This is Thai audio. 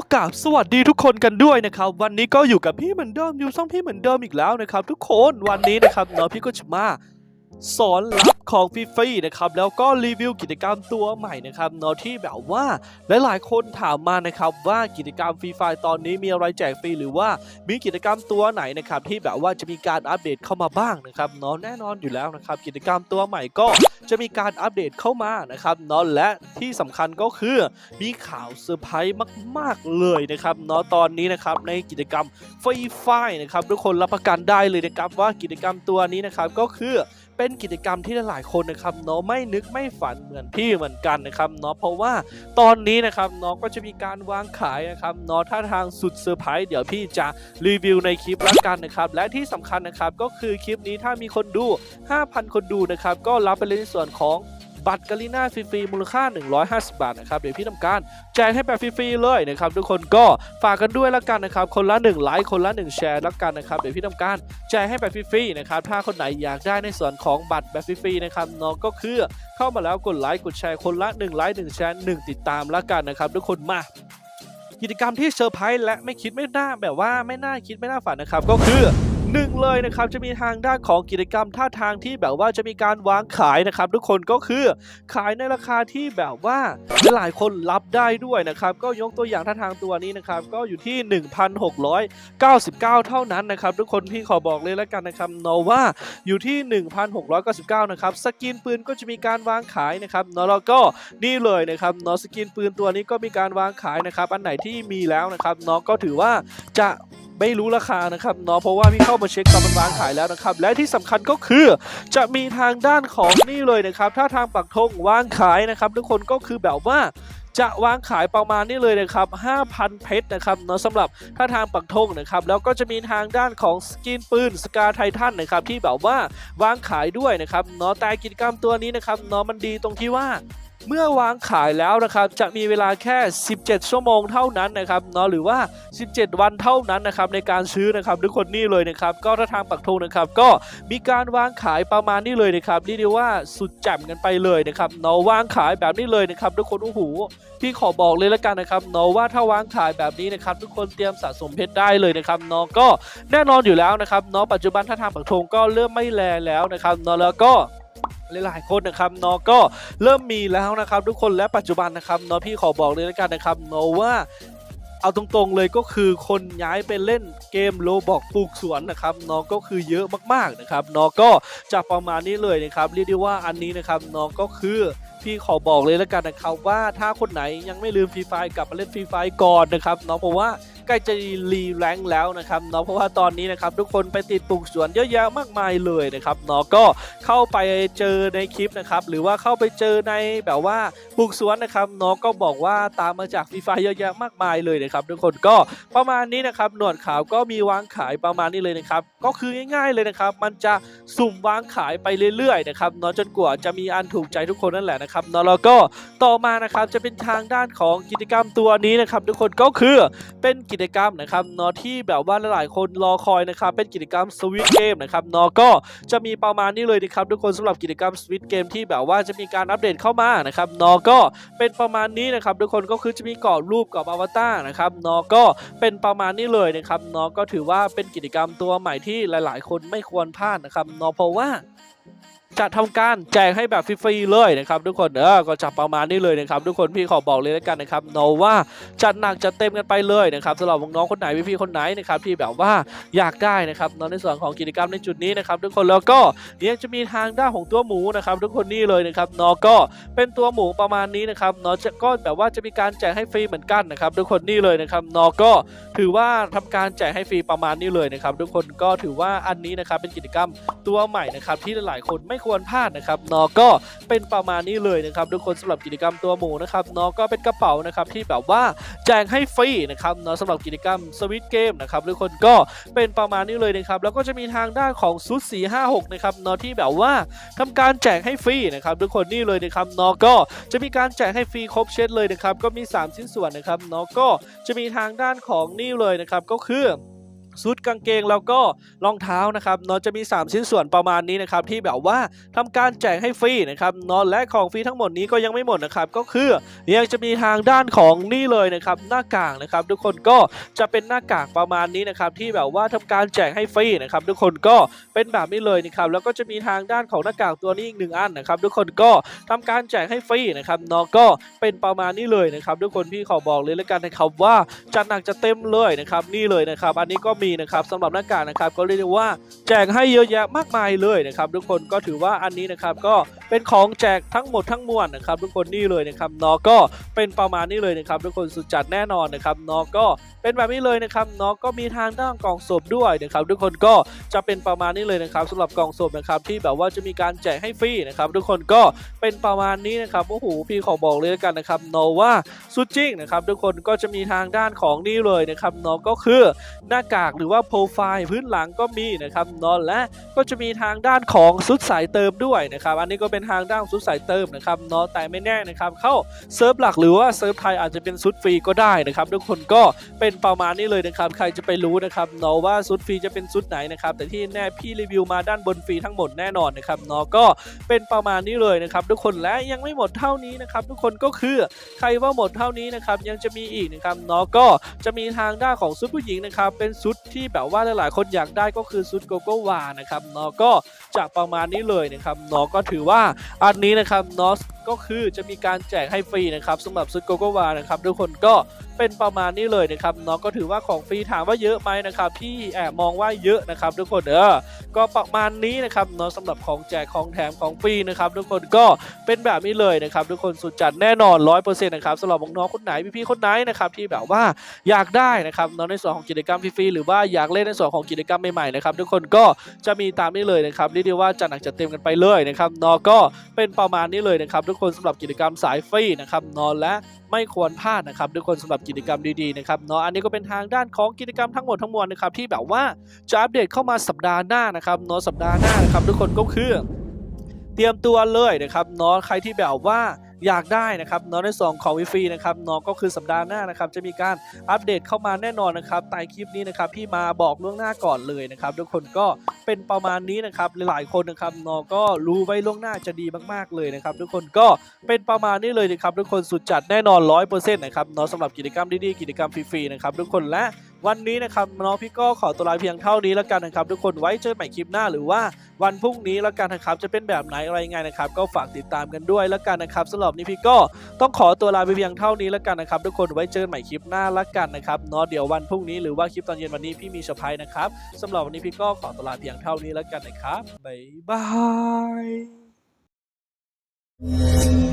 กับสวัสดีทุกคนกันด้วยนะครับ วันนี้ก็อยู่กับพี่เหมือนเดิมอยู่ช่องพี่เหมือนเดิมอีกแล้วนะครับ ทุกคนวันนี้นะครับเนาะพี่ก็จะมาสอนลับของฟรีนะครับแล้วก็รีวิวกิจกรรมตัวใหม่นะครับเนาะที่แบบว่าหลายๆคนถามมานะครับว่ากิจกรรมฟรีไฟตอนนี้มีอะไรแจกฟรีหรือว่ามีกิจกรรมตัวไหนนะครับที่แบบว่าจะมีการอัปเดตเข้ามาบ้างนะครับเนาะแน่นอนอยู่แล้วนะครับกิจกรรมตัวใหม่ก็ จะมีการอัปเดตเข้ามานะครับเนาะและที่สำคัญก็คือมีข่าวเซอร์ไพรส์มาก ๆ เลยนะครับเนาะตอนนี้นะครับในกิจกรรมฟรีไฟนะครับทุกคนรับประกันได้เลยนะครับว่ากิจกรรมตัวนี้นะครับก็คือเป็นกิจกรรมที่หลายคนนะครับเนาะไม่นึกไม่ฝันเหมือนพี่เหมือนกันนะครับเนาะเพราะว่าตอนนี้นะครับเนาะก็จะมีการวางขายนะครับเนาะท่าทางสุดเซอร์ไพรส์เดี๋ยวพี่จะรีวิวในคลิปล้วกันนะครับและที่สำคัญนะครับก็คือคลิปนี้ถ้ามีคนดู 5,000 คนดูนะครับก็รับไปเลยในส่วนของบัตรกาลิน่าฟรีๆมูลค่า 150 บาทนะครับเดี๋ยวพี่ทำการแจกให้แบบฟรีๆเลยนะครับทุกคนก็ฝากกันด้วยแล้วกันนะครับคนละ1ไลค์คนละ 1 แชร์แล้วกันนะครับเดี๋ยวพี่ทำการแจกให้แบบฟรีๆนะครับถ้าคนไหนอยากได้ในส่วนของบัตรแบบฟรีๆนะครับน้องก็คือเข้ามาแล้วกดไลค์กดแชร์คนละ1ไลค์1แชร์1ติดตามแล้วกันนะครับทุกคนมากิจกรรมที่เซอร์ไพรส์และไม่คิดไม่น่าแบบว่าไม่น่าคิดไม่น่าฝันนะครับก็คือ เลยนะครับจะมีทางด้านของกิจกรรมท่าทางที่แบบว่าจะมีการวางขายนะครับ ทุกคนก็คือขายในราคาที่แบบว่าหลายคนรับได้ด้วยนะครับก็ยกตัวอย่างท่าทางตัวนี้นะครับก็อยู่ที่ 1,699 เท่านั้นนะครับทุกคนพี่ขอบอกเลยแล้วกันนะครับเนาะว่าอยู่ที่ 1,699 นะครับสกินปืนก็จะมีการวางขายนะครับเนาะแล้วก็นี่เลยนะครับเนาะสกินปืนตัวนี้ก็มีการวางขายนะครับอันไหนที่มีแล้วนะครับเนาะก็ถือว่าจะ ไม่รู้ราคานะครับเนาะเพราะว่าพี่เข้ามาเช็คตอนมันวางขายแล้วนะครับ และที่สำคัญก็คือจะมีทางด้านของนี่เลยนะครับ ถ้าทางปักธงวางขายนะครับ ทุกคนก็คือแบบว่าจะวางขายประมาณนี้เลยนะครับ 5,000 เพชรนะครับเนาะสำหรับถ้าทางปักธงนะครับ แล้วก็จะมีทางด้านของสกินปืนสกาไททันนะครับที่แบบว่าวางขายด้วยนะครับเนาะแต่กิจกรรมตัวนี้นะครับเนาะมันดีตรงที่ว่า เมื่อวางขายแล้วนะครับจะมีเวลาแค่ 17 ชั่วโมงเท่านั้นนะครับเนาะหรือว่า 17 วันเท่านั้นนะครับในการซื้อนะครับทุกคนนี่เลยนะครับก็ถ้าทางปักธงนะครับก็มีการวางขายประมาณนี้เลยนะครับเรียกได้ว่าสุดแจ่มกันไปเลยนะครับเนาะวางขายแบบนี้เลยนะครับทุกคนโอ้โหพี่ขอบอกเลยแล้วกันนะครับเนาะว่าถ้าวางขายแบบนี้นะครับทุกคนเตรียมสะสมเพชรได้เลยนะครับเนาะก็แน่นอนอยู่แล้วนะครับเนาะปัจจุบันถ้าทางปักธงก็เริ่มไม่แลแล้วนะครับเนาะแล้วก็ หลายๆคนนะครับเนาะก็เริ่มมีแล้วนะครับ ทุกคนและปัจจุบันนะครับเนาะพี่ขอบอกเลยแล้วกันนะครับเนาะว่าเอาตรงๆเลยก็คือคนย้ายไปเล่นเกมโลบอกปลูกสวนนะครับเนาะก็คือเยอะมากๆนะครับเนาะก็จะประมาณนี้เลยนะครับเรียกได้ว่าอันนี้นะครับเนาะก็คือพี่ขอบอกเลยแล้วกันนะครับว่าถ้าคนไหนยังไม่ลืมฟรีไฟกลับมาเล่นฟรีไฟก่อนนะครับเนาะเพราะว่า ล้จะรีแรงค์แล้วนะครับเนาะเพราะว่าตอนนี้นะครับทุกคนไปติดปลูกสวนเยอะแยะมากมายเลยนะครับเนาะก็เข้าไปเจอในคลิปนะครับหรือว่าเข้าไปเจอในแบบว่าปลูกสวนนะครับเนาะก็บอกว่าตามมาจากฟรีไฟเยอะแยะมากมายเลยนะครับทุกคนก็ประมาณนี้นะครับหนวดขาวก็มีวางขายประมาณนี้เลยนะครับก็คือง่ายๆเลยนะครับมันจะสุ่มวางขายไปเรื่อยๆนะครับเนาะจนกว่าจะมีอันถูกใจทุกคนนั่นแหละนะครับเนาะแล้วก็ต่อมานะครับจะเป็นทางด้านของกิจกรรมตัวนี้นะครับทุกคนก็คือเป็นกิจกรรมนะครับเนาะที่แบบว่าหลายๆคนรอคอยนะครับเป็นกิจกรรมสวิตเกมนะครับเนาะก็จะมีประมาณนี้เลยนะครับทุกคนสำหรับกิจกรรมสวิตเกมที่แบบว่าจะมีการอัปเดตเข้ามานะครับเนาะก็เป็นประมาณนี้นะครับทุกคนก็คือจะมีกรอบรูปกับอวตารนะครับเนาะก็เป็นประมาณนี้เลยนะครับเนาะก็ถือว่าเป็นกิจกรรมตัวใหม่ที่หลาย ๆ คนไม่ควรพลาดนะครับเนาะเพราะว่า จะทำการแจกให้แบบฟรีๆเลยนะครับทุกคนเออก็จะประมาณนี้เลยนะครับทุกคนพี่ขอบอกเลยแล้วกันนะครับเนาว่าจัดหนักจัดเต็มกันไปเลยนะครับสำหรับน้องคนไหนพี่ๆคนไหนนะครับที่แบบว่าอยากได้นะครับเนาะในส่วนของกิจกรรมในจุดนี้นะครับทุกคนแล้วก็ยังจะมีทางด้านของตัวหมูนะครับทุกคนนี่เลยนะครับเนาะก็เป็นตัวหมูประมาณนี้นะครับเนาะจะก็แบบว่าจะมีการแจกให้ฟรีเหมือนกันนะครับทุกคนนี่เลยนะครับเนาะก็ถือว่าทำการแจกให้ฟรีประมาณนี้เลยนะครับทุกคนก็ถือว่าอันนี้นะครับเป็นกิจกรรมตัวใหม่นะครับที่หลายๆคนไม่ควรพลาดนะครับนอก็เป็นประมาณนี้เลยนะครับทุกคนสำหรับกิจกรรมตัวหมูนะครับนอก็เป็นกระเป๋านะครับที่แบบว่าแจกให้ฟรีนะครับนอสำหรับกิจกรรมสวิตเกมนะครับทุกคนก็เป็นประมาณนี้เลยนะครับแล้วก็จะมีทางด้านของซุด456นะครับนอที่แบบว่าทำการแจกให้ฟรีนะครับทุกคนนี่เลยนะครับนอก็จะมีการแจกให้ฟรีครบเซตเลยนะครับก็มี 3 ชิ้นส่วนนะครับนอก็จะมีทางด้านของนี่เลยนะครับก็คือ ชุดกางเกงแล้วก็รองเท้านะครับเนาะจะมี 3 ชิ้นส่วนประมาณนี้นะครับที่แบบว่าทำการแจกให้ฟรีนะครับเนาะและของฟรีทั้งหมดนี้ก็ยังไม่หมดนะครับก็คือยังจะมีทางด้านของนี่เลยนะครับหน้ากากนะครับทุกคนก็จะเป็นหน้ากากประมาณนี้นะครับที่แบบว่าทำการแจกให้ฟรีนะครับทุกคนก็เป็นแบบนี้เลยนะครับแล้วก็จะมีทางด้านของหน้ากากตัวนี้อีกหนึ่งอันนะครับทุกคนก็ทำการแจกให้ฟรีนะครับเนาะก็เป็นประมาณนี้เลยนะครับทุกคนพี่ขอบอกเลยแล้วกันนะครับว่าจัดหนักจะเต็มเลยนะครับนี่เลยนะครับอันนี้ก็มีนะครับสำหรับหน้ากากนะครับก็เรียกได้ว่าแจกให้เยอะแยะมากมายเลยนะครับทุกคนก็ถือว่าอันนี้นะครับก็ เป็นของแจกทั้งหมดทั้งมวลนะครับทุกคนนี่เลยนะครับนาะก็เป็นประมาณนี้เลยนะครับทุกคนสุดจัดแน่นอนนะครับนาะก็เป็นแบบนี้เลยนะครับนาะก็มีทางด้านกล่องศพด้วยนะครับทุกคนก็จะเป็นประมาณนี้เลยนะครับสำหรับกล่องศพนะครับที่แบบว่าจะมีการแจกให้ฟรีนะครับทุกคนก็เป็นประมาณนี้นะครับโอ้โหพี่ขอบอกเลยกันนะครับนาะว่าสุดจริงนะครับทุกคนก็จะมีทางด้านของนี่เลยนะครับนาะก็คือหน้ากากหรือว่าโปรไฟล์พื้นหลังก็มีนะครับนอและก็จะมีทางด้านของซุดสายเติมด้วยนะครับอันนี้ก็เป็นทางด้านซุดสายเติมนะครับเนาะแต่ไม่แน่นะครับเข้าเซิร์ฟหลักหรือว่าเซิร์ฟไทยอาจจะเป็นซุดฟรีก็ได้นะครับทุกคนก็เป็นประมาณนี้เลยนะครับใครจะไปรู้นะครับเนาะว่าซุดฟรีจะเป็นซุดไหนนะครับแต่ที่แน่พี่รีวิวมาด้านบนฟรีทั้งหมดแน่นอนนะครับเนาะก็เป็นประมาณนี้เลยนะครับทุกคนและยังไม่หมดเท่านี้นะครับทุกคนก็คือใครว่าหมดเท่านี้นะครับยังจะมีอีกนะครับเนาะก็จะมีทางด้านของซุดผู้หญิงนะครับเป็นซุดที่แบบว่าหลายๆคนอยากได้ก็คือซุดโกโก้วานะครับเนาะก็จะประมาณนี้เลยนะครับเนาะก็ถือว่าอันนี้นะครับนอสก็คือจะมีการแจกให้ฟรีนะครับสำหรับซุดโกโกวานะครับทุกคนก็เป็นประมาณนี้เลยนะครับเนาะก็ถือว่าของฟรีถามว่าเยอะไหมนะครับพี่แอบมองว่าเยอะนะครับทุกคนเออก็ประมาณนี้นะครับเนาะสำหรับของแจกของแถมของฟรีนะครับทุกคนก็เป็นแบบนี้เลยนะครับทุกคนสุดจัดแน่นอนร้อยเปอร์เซ็นต์นะครับสำหรับน้องๆคนไหนพี่ๆคนไหนนะครับที่แบบว่าอยากได้นะครับเนาะในส่วนของกิจกรรมฟรีๆหรือว่าอยากเล่นในส่วนของกิจกรรมใหม่ๆนะครับทุกคนก็จะมีตามนี้เลยนะครับเรียกได้ว่าจัดหนักจัดเต็มกันไปเลยนะครับเนาะก็เป็นประมาณนี้เลยนะครับทุกคนสำหรับกิจกรรมสายฟรีนะครับนอนและไม่ควรพลาดนะครับทุกคนสำหรับกิจกรรมดีๆนะครับเนาะอันนี้ก็เป็นทางด้านของกิจกรรมทั้งหมดทั้งมวลนะครับที่แบบว่าจะอัปเดตเข้ามาสัปดาห์หน้านะครับเนาะสัปดาห์หน้านะครับทุกคนก็คือ เตรียมตัวเลยนะครับเนาะใครที่แบบว่า อยากได้นะครับเนาะในส่วนของวิฟรีนะครับเนาะก็คือสัปดาห์หน้านะครับจะมีการอัปเดตเข้ามาแน่นอนนะครับใต้คลิปนี้นะครับพี่มาบอกล่วงหน้าก่อนเลยนะครับทุกคนก็เป็นประมาณนี้นะครับหลายๆคนนะครับเนาะก็รู้ไว้ล่วงหน้าจะดีมาก ๆเลยนะครับทุกคนก็เป็นประมาณนี้เลยนะครับทุกคนสุดจัดแน่นอนร้อยเปอร์เซ็นต์นะครับเนาะสำหรับกิจกรรมดีๆกิจกรรมฟรีๆนะครับทุกคนและ วันนี้นะครับน้องพี่ก็ขอตัวลาเพียงเท่านี้แล้วกันนะครับ ทุกคนไว้เจอใหม่คลิปหน้าหรือว่าวันพรุ่งนี้แล้วกันนะครับจะเป็นแบบไหนอะไรยังไงนะครับ ก็ฝากติดตามกันด้วยแล้วกันนะครับสำหรับนี้พี่ก็ต้องขอตัวลาไปเพียงเท่านี้แล้วกันนะครับ ทุกคนไว้เจอใหม่คลิปหน้าแล้วกันนะครับเนาะเดี๋ยววันพรุ่งนี้หรือว่าคลิปตอนเย็นวันนี้พี่มีเซอร์ไพรส์นะครับสำหรับวันนี้พี่ก็ขอตัวลาเพียงเท่านี้แล้วกันนะครับบ๊ายบาย